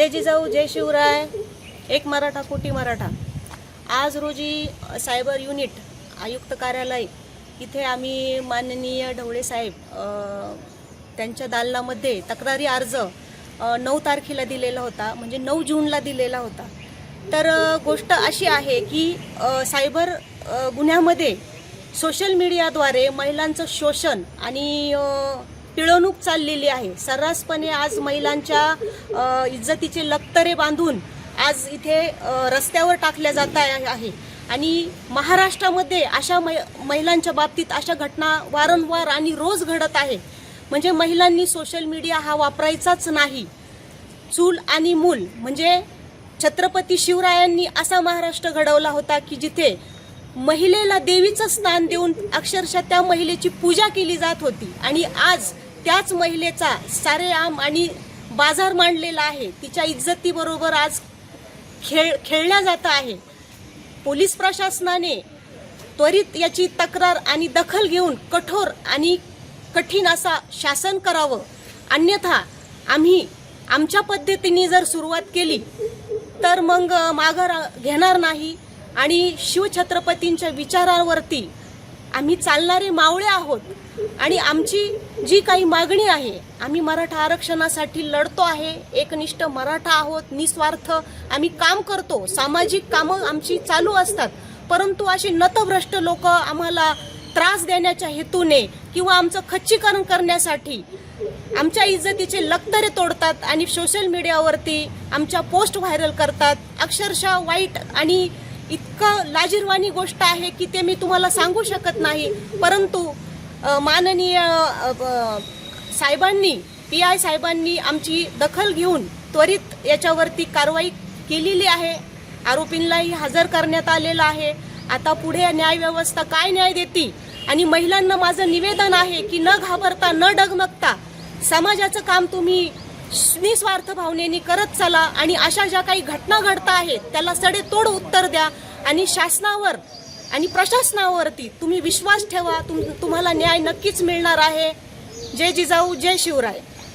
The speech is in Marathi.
जय जिजाऊ जय शिवराय एक मराठा कोटी मराठा. आज रोजी सायबर युनिट आयुक्त कार्यालय इथे आम्ही माननीय ढवळे साहेब त्यांच्या दालनामध्ये तक्रारी अर्ज नऊ तारखेला दिलेला होता म्हणजे नऊ जूनला दिलेला होता. तर गोष्ट अशी आहे की सायबर गुन्ह्यामध्ये सोशल मीडियाद्वारे महिलांचं शोषण आणि पिळवणूक चाललेली आहे. सर्रासपणे आज महिलांच्या इज्जतीचे लक्तरे बांधून आज इथे रस्त्यावर टाकल्या जात आहे. आणि महाराष्ट्रामध्ये अशा मै- महिलांच्या बाबतीत अशा घटना वारंवार आणि रोज घडत आहे. म्हणजे महिलांनी सोशल मीडिया हा वापरायचाच नाही. चूल आणि मूल. म्हणजे छत्रपती शिवरायांनी असा महाराष्ट्र घडवला होता की जिथे महिलेला देवीचं स्नान देऊन अक्षरशः त्या महिलेची पूजा केली जात होती. आणि आज त्याच महिलेचा सारेआम आणि बाजार मांडलेला आहे. तिच्या इज्जतीबरोबर आज खेळ खेळल्या जात आहे. पोलीस प्रशासनाने त्वरित याची तक्रार आणि दखल घेऊन कठोर आणि कठीण असा शासन करावं. अन्यथा आम्ही आमच्या पद्धतीने जर सुरुवात केली तर मग माघार घेणार नाही. आणि शिवछत्रपतींच्या विचारावरती आम्ही चालणारे मावळे आहोत. आणि आमची जी काही मागणी आहे आम्ही मराठा आरक्षणासाठी लढतो आहे एकनिष्ठ मराठा आहोत निस्वार्थ आम्ही काम करतो सामाजिक कामं आमची चालू असतात. परंतु असे नतभ्रष्ट लोक आम्हाला त्रास देण्याच्या हेतूने किंवा आमचं खच्चीकरण करण्यासाठी आमच्या इज्जतीचे लक्तरे तोडतात आणि सोशल मीडियावरती आमच्या पोस्ट व्हायरल करतात. अक्षरशः वाईट आणि इतकं लाजीरवाणी गोष्ट आहे की ते मी तुम्हाला सांगू शकत नाही. परंतु माननीय साहेबांनी पी आय साहेबांनी आमची दखल घेऊन त्वरित याच्यावरती कारवाई केलेली आहे. आरोपींनाही हजर करण्यात आलेलं आहे. आता पुढे न्यायव्यवस्था काय न्याय देते? आणि महिलांना माझं निवेदन आहे की न घाबरता न डगमगता समाजाचं काम तुम्ही निस्वार्थ भावनेने करत चला आणि अशा ज्या काही घटना घडता आहेत त्याला सडेतोड उत्तर द्या आणि शासनावर आणि प्रशासनावरती तुम्ही विश्वास ठेवा. तुम तुम्हाला न्याय नक्कीच मिळणार आहे. जय जिजाऊ जय शिवराय.